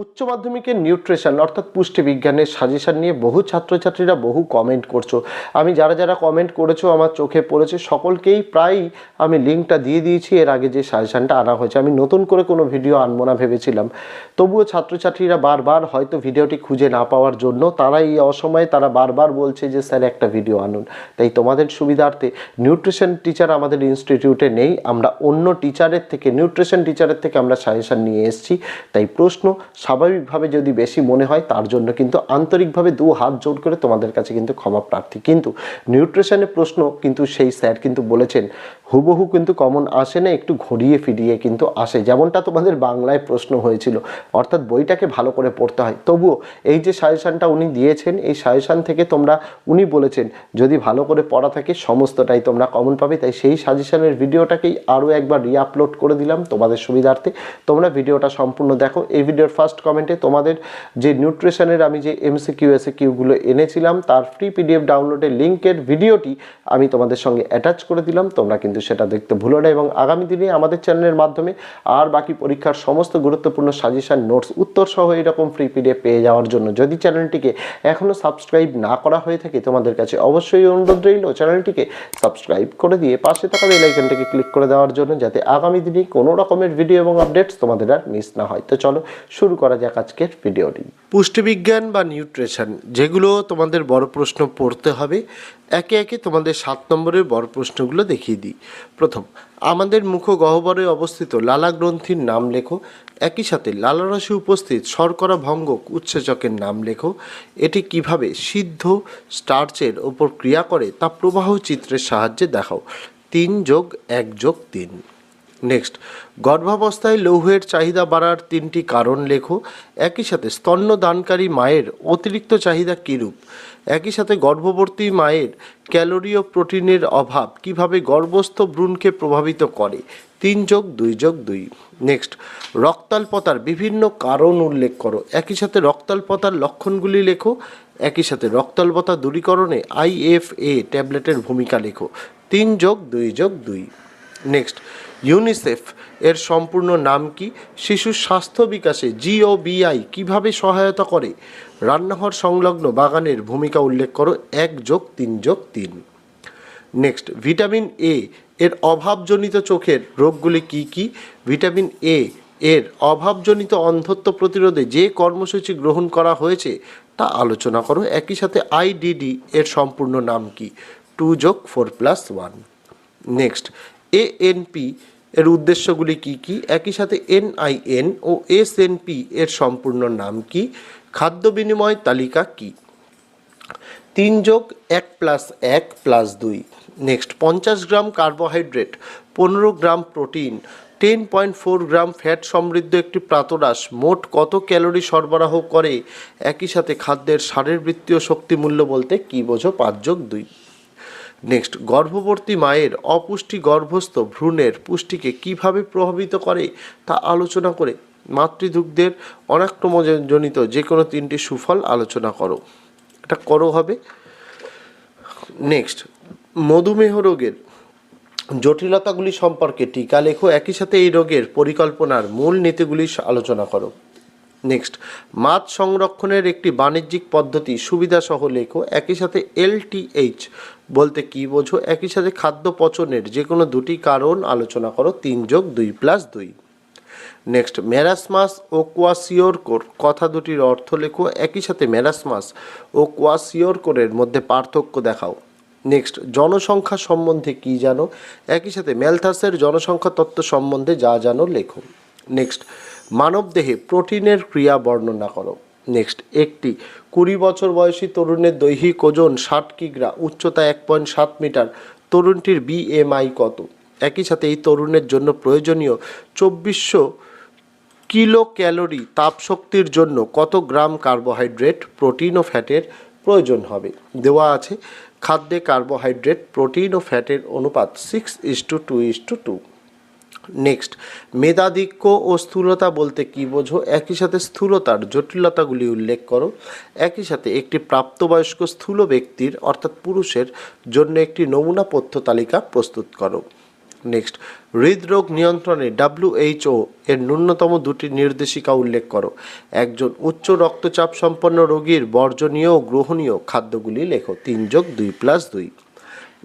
উচ্চ মাধ্যমিকের নিউট্রিশন, অর্থাৎ পুষ্টি বিজ্ঞানের সাজেশন নিয়ে বহু ছাত্রছাত্রীরা বহু কমেন্ট করছ। আমি যারা যারা কমেন্ট করেছ, আমার চোখে পড়েছে, সকলকেই প্রায়ই আমি লিঙ্কটা দিয়ে দিয়েছি, এর আগে যে সাজেশানটা আনা হয়েছে। আমি নতুন করে কোনো ভিডিও আনব না ভেবেছিলাম। তবুও ছাত্রছাত্রীরা বারবার হয়তো ভিডিওটি খুঁজে না পাওয়ার জন্য তারা এই অসময়ে তারা বারবার বলছে যে, স্যার, একটা ভিডিও আনুন। তাই তোমাদের সুবিধার্থে নিউট্রিশন টিচার আমাদের ইনস্টিটিউটে নেই। আমরা অন্য টিচারের থেকে, নিউট্রিশন টিচারের থেকে আমরা সাজেশান নিয়ে এসেছি। তাই প্রশ্ন স্বাভাবিকভাবে যদি বেশি মনে হয়, তার জন্য কিন্তু আন্তরিকভাবে দু হাত জোর করে তোমাদের কাছে কিন্তু ক্ষমা প্রার্থী। কিন্তু নিউট্রিশনের প্রশ্ন কিন্তু সেই স্যার কিন্তু বলেছেন হুবহু কিন্তু কমন আসে না, একটু ঘুরিয়ে ফিরিয়ে কিন্তু আসে। যেমনটা তোমাদের বাংলায় প্রশ্ন হয়েছিল, অর্থাৎ বইটাকে ভালো করে পড়তে হয়। তবুও এই যে সাজেশানটা উনি দিয়েছেন, এই সাজেশান থেকে তোমরা, উনি বলেছেন, যদি ভালো করে পড়া থাকে, সমস্তটাই তোমরা কমন পাবে। তাই সেই সাজেশানের ভিডিওটাকেই আরও একবার রিআপলোড করে দিলাম তোমাদের সুবিধার্থে। তোমরা ভিডিওটা সম্পূর্ণ দেখো। এই ভিডিওর ফার্স্ট কমেন্টে তোমাদের যে নিউট্রিশনের আমি যে এমসিকিউ এসে কিউগুলো এনেছিলাম, তার ফ্রি পিডিএফ ডাউনলোডের লিঙ্কের ভিডিওটি আমি তোমাদের সঙ্গে অ্যাটাচ করে দিলাম। তোমরা কিন্তু সেটা দেখতে ভুলো না এবং আগামী দিনে আমাদের চ্যানেলের মাধ্যমে আর বাকি পরীক্ষার সমস্ত গুরুত্বপূর্ণ সাজেশন, নোটস, উত্তর সহ এরকম ফ্রি পিডিএফ পেয়ে যাওয়ার জন্য। যদি চ্যানেলটিকে এখনও সাবস্ক্রাইব না করা হয়ে থাকে, তোমাদের কাছে অবশ্যই অনুরোধ রইল চ্যানেলটিকে সাবস্ক্রাইব করে দিয়ে পাশে থাকা বেল আইকনটিকে ক্লিক করে দেওয়ার জন্য যাতে আগামী দিনে কোনো রকমের ভিডিও এবং আপডেটস তোমাদের আর মিস না হয়। তো চলো শুরু করা যাক আজকের ভিডিওটি পুষ্টিবিজ্ঞান বা নিউট্রিশন যেগুলো তোমাদের বড় প্রশ্ন পড়তে হবে, একে একে তোমাদের সাত নম্বরের বড় প্রশ্নগুলো দেখিয়ে দিই। প্রথম, আমাদের মুখ গহ্বরে অবস্থিত লালা গ্রন্থির নাম লেখো, একই সাথে লালারসে উপস্থিত শর্করা ভঙ্গক উৎসেচকের নাম লেখো, এটি কীভাবে সিদ্ধ স্টার্চের ওপর ক্রিয়া করে তা প্রবাহ চিত্রের সাহায্যে দেখাও। তিন যোগ এক যোগ তিন। নেক্সট গর্ভাবস্থায় লৌহের চাহিদা বাড়ার তিনটি কারণ লেখো। একই সাথে স্তন্যদানকারী মায়ের অতিরিক্ত চাহিদা কীরূপ? একই সাথে গর্ভবর্তী মায়ের ক্যালোরি ও প্রোটিনের অভাব কীভাবে গর্ভস্থ ভ্রূণকে প্রভাবিত করে? তিন যোগ দুই যোগ দুই। নেক্সট রক্তাল্পতার বিভিন্ন কারণ উল্লেখ করো। একই সাথে রক্তাল্পতার লক্ষণগুলি লেখো। একই সাথে রক্তাল্পতা দূরীকরণে আইএফএ ট্যাবলেটের ভূমিকা লেখো। তিন যোগ দুই যোগ দুই। নেক্সট ইউনিসেফ এর সম্পূর্ণ নাম কি? শিশুর স্বাস্থ্য বিকাশে জিওবিআই কীভাবে সহায়তা করে? রান্নাঘর সংলগ্ন বাগানের ভূমিকা উল্লেখ করো, এক যোগ তিন যোগ তিন। নেক্সট ভিটামিন এ এর অভাবজনিত চোখের রোগগুলি কি কি? ভিটামিন এ এর অভাবজনিত অন্ধত্ব প্রতিরোধে যে কর্মসূচি গ্রহণ করা হয়েছে তা আলোচনা করো। একই সাথে আইডিডি এর সম্পূর্ণ নাম কি? টু যোগ four plus one next ANP এর উদ্দেশ্যগুলি কি কি? একই সাথে এনআইএন ও এসএনপি এর সম্পূর্ণ নাম কি? খাদ্য বিনিময় তালিকা কি? তিন যোগ এক প্লাস এক প্লাস দুই। নেক্সট, পঞ্চাশ গ্রাম কার্বোহাইড্রেট, পনেরো gram protein, ten point four gram fat সমৃদ্ধ একটি প্রাতরাশ, মোট কত ক্যালোরি সরবরাহ করে? একই সাথে খাদ্যের শারীরবৃত্তীয় শক্তি মূল্য বলতে কী বোঝো? পাঁচ যোগ দুই। নেক্সট গর্ভবর্তী মায়ের অপুষ্টি গর্ভস্থ ভ্রূণের পুষ্টিকে কীভাবে প্রভাবিত করে তা আলোচনা করে মাতৃদুগ্ধের অনাক্রমজনিত যে কোনো তিনটি সুফল আলোচনা করো। এটা করো হবে। নেক্সট মধুমেহ রোগের জটিলতাগুলি সম্পর্কে টিকা লেখো। একই সাথে এই রোগের পরিকল্পনার মূল নীতিগুলি আলোচনা করো। মাছ সংরক্ষণের একটি বাণিজ্যিক পদ্ধতি সুবিধাসহ লেখো, একই সাথে এলটিএইচ বলতে কী বোঝো? একই সাথে খাদ্য পচনের যে কোনো দুটি কারণ আলোচনা করো, তিন যোগ দুই প্লাস দুই। নেক্সট ম্যারাসমাস ও কোয়াসিওরকোর কথা দুটির অর্থ লেখো, একই সাথে ম্যারাসমাস ও কোয়াসিওরকোরের মধ্যে পার্থক্য দেখাও। নেক্সট জনসংখ্যা সম্বন্ধে কী জানো? একই সাথে ম্যালথাসের জনসংখ্যা তত্ত্ব সম্বন্ধে যা জানো লেখো। নেক্সট মানবদেহে প্রোটিনের ক্রিয়া বর্ণনা করো। নেক্সট, একটি, কুড়ি বছর বয়সী তরুণের দৈহিক ওজন ষাট কিগ্রা, উচ্চতা এক পয়েন্ট সাত মিটার, তরুণটির বিএমআই কত? একই সাথে এই তরুণের জন্য প্রয়োজনীয় চব্বিশশো কিলো ক্যালোরি তাপশক্তির জন্য কত গ্রাম কার্বোহাইড্রেট প্রোটিন ও ফ্যাটের প্রয়োজন হবে? দেওয়া আছে, খাদ্যে কার্বোহাইড্রেট, প্রোটিন ও ফ্যাটের অনুপাত six is two two is two two next মেধাধিক্য ও স্থূলতা বলতে কী বোঝো? একই সাথে স্থূলতার জটিলতাগুলি উল্লেখ করো। একই সাথে একটি প্রাপ্তবয়স্ক স্থূল ব্যক্তির, অর্থাৎ পুরুষের, জন্য একটি নমুনা পথ্য তালিকা প্রস্তুত করো। নেক্সট হৃদরোগ নিয়ন্ত্রণে ডাব্লিউএইচও এর ন্যূনতম দুটি নির্দেশিকা উল্লেখ করো। একজন উচ্চ রক্তচাপ সম্পন্ন রোগীর বর্জনীয় ও গ্রহণীয় খাদ্যগুলি লেখো। তিন যোগ দুই প্লাস দুই।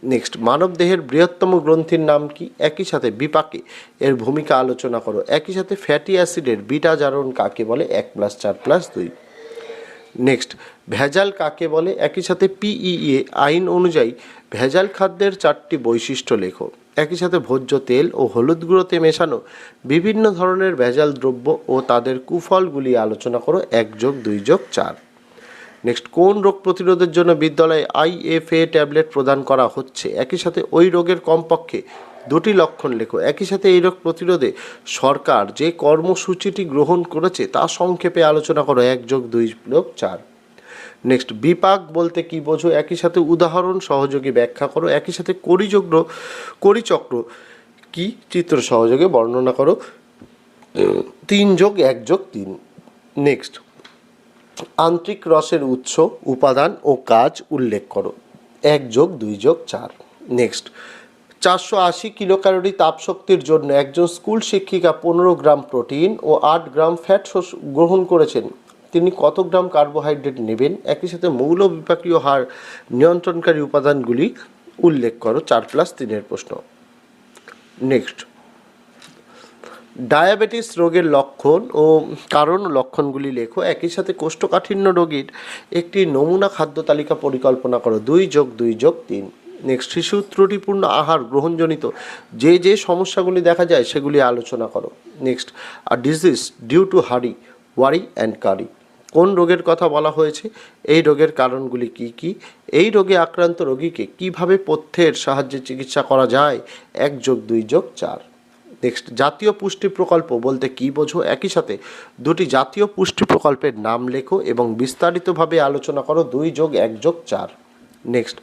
নেক্সট মানবদেহের বৃহত্তম গ্রন্থির নাম কি? একই সাথে বিপাকে এর ভূমিকা আলোচনা করো। একই সাথে ফ্যাটি অ্যাসিডের বিটা জারণ কাকে বলে? এক প্লাস চার প্লাস দুই। নেক্সট ভেজাল কাকে বলে? একই সাথে পিইএ আইন অনুযায়ী ভেজাল খাদ্যের চারটি বৈশিষ্ট্য লেখো। একই সাথে ভোজ্য তেল ও হলুদ গুঁড়োতে মেশানো বিভিন্ন ধরনের ভেজাল দ্রব্য ও তাদের কুফলগুলি আলোচনা করো। এক যোগ দুই যোগ চার। নেক্সট কোন রোগ প্রতিরোধের জন্য বিদ্যালয়ে আইএফএ ট্যাবলেট প্রদান করা হচ্ছে? একই সাথে ওই রোগের কমপক্ষে দুটি লক্ষণ লেখো। একই সাথে এই রোগ প্রতিরোধে সরকার যে কর্মসূচিটি গ্রহণ করেছে, তা সংক্ষেপে আলোচনা করো। এক যোগ দুই যোগ চার। নেক্সট বিপাক বলতে কি বোঝো? একই সাথে উদাহরণ সহযোগী ব্যাখ্যা করো। একই সাথে করিচক্র করিচক্র কি? চিত্র সহযোগে বর্ণনা করো। তিন যোগ এক যোগ তিন। নেক্সট আন্তরিক রসের উৎস, উপাদান ও কাজ উল্লেখ করো। এক যোগ দুই যোগ চার। নেক্সট চারশো আশি কিলোক্যালোরি তাপশক্তির জন্য একজন স্কুল শিক্ষিকা পনেরো গ্রাম প্রোটিন ও আট গ্রাম ফ্যাট গ্রহণ করেছেন। তিনি কত গ্রাম কার্বোহাইড্রেট নেবেন? একই সাথে মৌল বিপাকীয় হার নিয়ন্ত্রণকারী উপাদানগুলি উল্লেখ করো, চার প্লাস তিনের প্রশ্ন। নেক্সট ডায়াবেটিস রোগের লক্ষণ ও কারণ লক্ষণগুলি লেখো। একই সাথে কোষ্ঠকাঠিন্য রোগীর একটি নমুনা খাদ্য তালিকা পরিকল্পনা করো। দুই যোগ দুই যোগ তিন। নেক্সট শিশু ত্রুটিপূর্ণ আহার গ্রহণজনিত যে যে সমস্যাগুলি দেখা যায় সেগুলি আলোচনা করো। Next R disease due to hurry worry and কারি কোন রোগের কথা বলা হয়েছে? এই রোগের কারণগুলি কি কি? এই রোগে আক্রান্ত রোগীকে কীভাবে পথ্যের সাহায্যে চিকিৎসা করা যায়? এক যোগ দুই যোগ চার। নেক্সট, জাতীয় পুষ্টি প্রকল্প বলতে কি বোঝো? একই সাথে দুটি জাতীয় পুষ্টি প্রকল্পের নাম লেখো এবং বিস্তারিতভাবে আলোচনা করো, দুই যোগ এক যোগ চার। নেক্সট,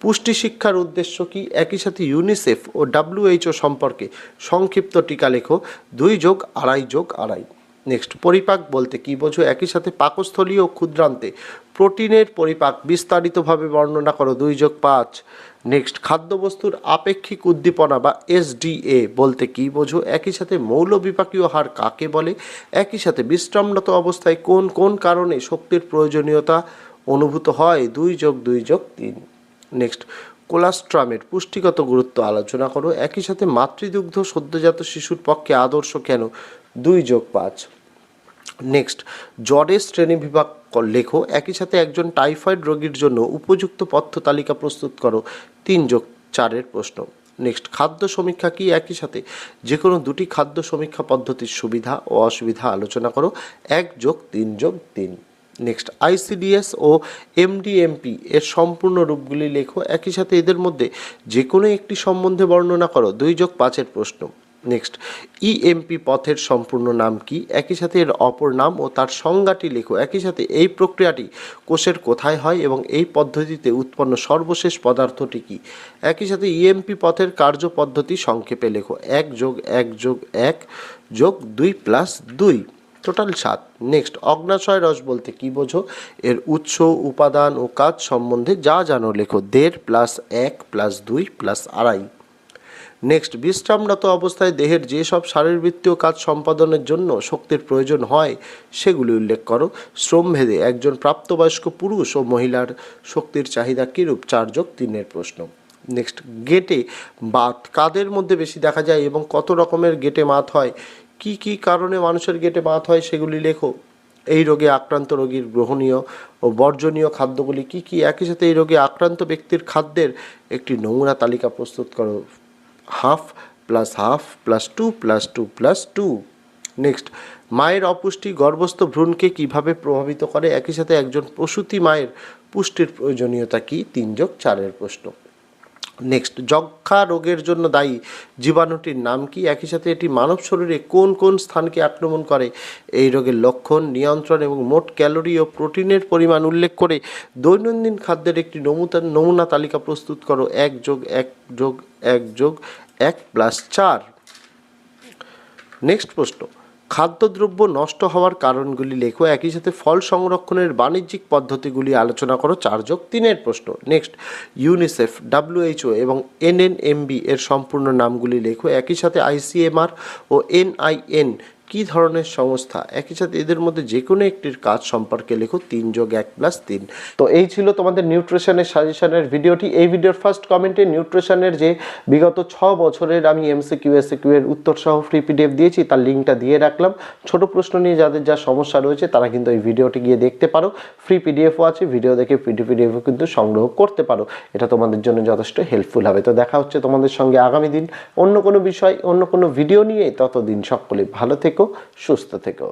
পুষ্টি শিক্ষার উদ্দেশ্য কি? একই সাথে ইউনিসেফ ও ডাব্লিউএইচও সম্পর্কে সংক্ষিপ্ত টিকা লেখো, দুই যোগ আড়াই যোগ আড়াই। নেক্সট পরিপাক বলতে কি বোঝো? একই সাথে পাকস্থলী ও ক্ষুদ্রান্তে প্রোটিনের পরিপাক বিস্তারিতভাবে বর্ণনা করো, দুই যোগ পাঁচ। নেক্সট খাদ্যবস্তুর আপেক্ষিক উদ্দীপনা বা এসডিএ বলতে কি বোঝো? একই সাথে মৌল বিপাকীয় হার কাকে বলে? একই সাথে বিশ্রামরত অবস্থায় কোন কোন কারণে শক্তির প্রয়োজনীয়তা অনুভূত হয়? দুই যোগ দুই যোগ তিন। নেক্সট কোলাস্ট্রামের পুষ্টিগত গুরুত্ব আলোচনা করো। একই সাথে মাতৃদুগ্ধ সদ্যজাত শিশুর পক্ষে আদর্শ কেন? দুই যোগ পাঁচ। নেক্সট জ্বরের শ্রেণি বিভাগ লেখো। একই সাথে একজন টাইফয়েড রোগীর জন্য উপযুক্ত পথ্য তালিকা প্রস্তুত করো। তিন যোগ চারের প্রশ্ন। নেক্সট খাদ্য সমীক্ষা কি? একই সাথে যে কোনো দুটি খাদ্য সমীক্ষা পদ্ধতির সুবিধা ও অসুবিধা আলোচনা করো। এক যোগ তিন যোগ তিন। নেক্সট আইসিডিএস ও এমডিএমপি এর সম্পূর্ণ রূপগুলি লেখো। একই সাথে এদের মধ্যে যে কোনো একটি সম্বন্ধে বর্ণনা করো। দুই যোগ পাঁচের প্রশ্ন। নেক্সট ইএমপি পথের সম্পূর্ণ নাম কি? একই সাথে এর অপর নাম ও তার সংজ্ঞাটি লেখো। একই সাথে এই প্রক্রিয়াটি কোষের কোথায় হয় এবং এই পদ্ধতিতে উৎপন্ন সর্বশেষ পদার্থটি কি? একই সাথে ইএমপি পথের কার্য পদ্ধতি সংক্ষেপে লেখো। এক যোগ এক যোগ এক যোগ দুই প্লাস দুই, টোটাল সাত। নেক্সট অগ্নাশয় রস বলতে কি বোঝো? এর উৎস, উপাদান ও কাজ সম্বন্ধে যা জানো লেখো। দেড় প্লাস এক প্লাস দুই প্লাস আড়াই। নেক্সট বিশ্রামরত অবস্থায় দেহের যেসব শারীরবৃত্তীয় কাজ সম্পাদনের জন্য শক্তির প্রয়োজন হয়, সেগুলি উল্লেখ করো। শ্রমভেদে একজন প্রাপ্তবয়স্ক পুরুষ ও মহিলার শক্তির চাহিদা কীরূপ? চার যোগ তিনের প্রশ্ন। নেক্সট গেটে বাত কাদের মধ্যে বেশি দেখা যায় এবং কত রকমের গেটে মাত হয়? কি কি কারণে মানুষের গেটে মাত হয় সেগুলি লেখো। এই রোগে আক্রান্ত রোগীর গ্রহণীয় ও বর্জনীয় খাদ্যগুলি কি কি? একই সাথে এই রোগে আক্রান্ত ব্যক্তির খাদ্যের একটি নমুনা তালিকা প্রস্তুত করো। Half plus half plus two plus two plus two next মায়ের অপুষ্টি গর্ভস্থ ভ্রূণকে কীভাবে প্রভাবিত করে? একই সাথে একজন প্রসূতি মায়ের পুষ্টির প্রয়োজনীয়তা কি? তিন যোগ চারের প্রশ্ন। নেক্সট যক্ষা রোগের জন্য দায়ী জীবাণুটির নাম কি? একই সাথে এটি মানব শরীরে কোন কোন স্থানকে আক্রমণ করে? এই রোগের লক্ষণ, নিয়ন্ত্রণ এবং মোট ক্যালোরি ও প্রোটিনের পরিমাণ উল্লেখ করে দৈনন্দিন খাদ্যের একটি নমুনা নমুনা তালিকা প্রস্তুত করো। এক যোগ এক যোগ এক যোগ এক প্লাস চার। নেক্সট প্রশ্ন। খাদ্যদ্রব্য নষ্ট হওয়ার কারণগুলি লেখো। একই সাথে ফল সংরক্ষণের বাণিজ্যিক পদ্ধতিগুলি আলোচনা করো। চার যোগ তিনের প্রশ্ন। নেক্সট ইউনিসেফ ডাব্লিউএইচও এবং এনএনএমবি এর সম্পূর্ণ নামগুলি লেখো। একই সাথে আইসিএমআর ও এনআইএন কী ধরনের সংস্থা? একই সাথে এদের মধ্যে যে কোনো একটির কাজ সম্পর্কে লেখো তিন যোগ এক প্লাস তিন। তো এই ছিল তোমাদের নিউট্রিশনের সাজেশনের ভিডিওটি। এই ভিডিওর ফার্স্ট কমেন্টে নিউট্রিশনের যে বিগত ছ বছরের আমি এমসিকিউ এসিকিউ এর উত্তর সহ ফ্রি পিডিএফ দিয়েছি, তার লিঙ্কটা দিয়ে রাখলাম। ছোট প্রশ্ন নিয়ে যাদের যা সমস্যা রয়েছে, তারা কিন্তু এই ভিডিওটি গিয়ে দেখতে পারো। ফ্রি পিডিএফও আছে ভিডিও দেখে পিডি পিডিএফও কিন্তু সংগ্রহ করতে পারো। এটা তোমাদের জন্য যথেষ্ট হেল্পফুল হবে। তো দেখা হচ্ছে তোমাদের সঙ্গে আগামী দিন অন্য কোনো বিষয়, অন্য কোনো ভিডিও নিয়ে। ততদিন সকলে ভালো সুস্থ থেকো।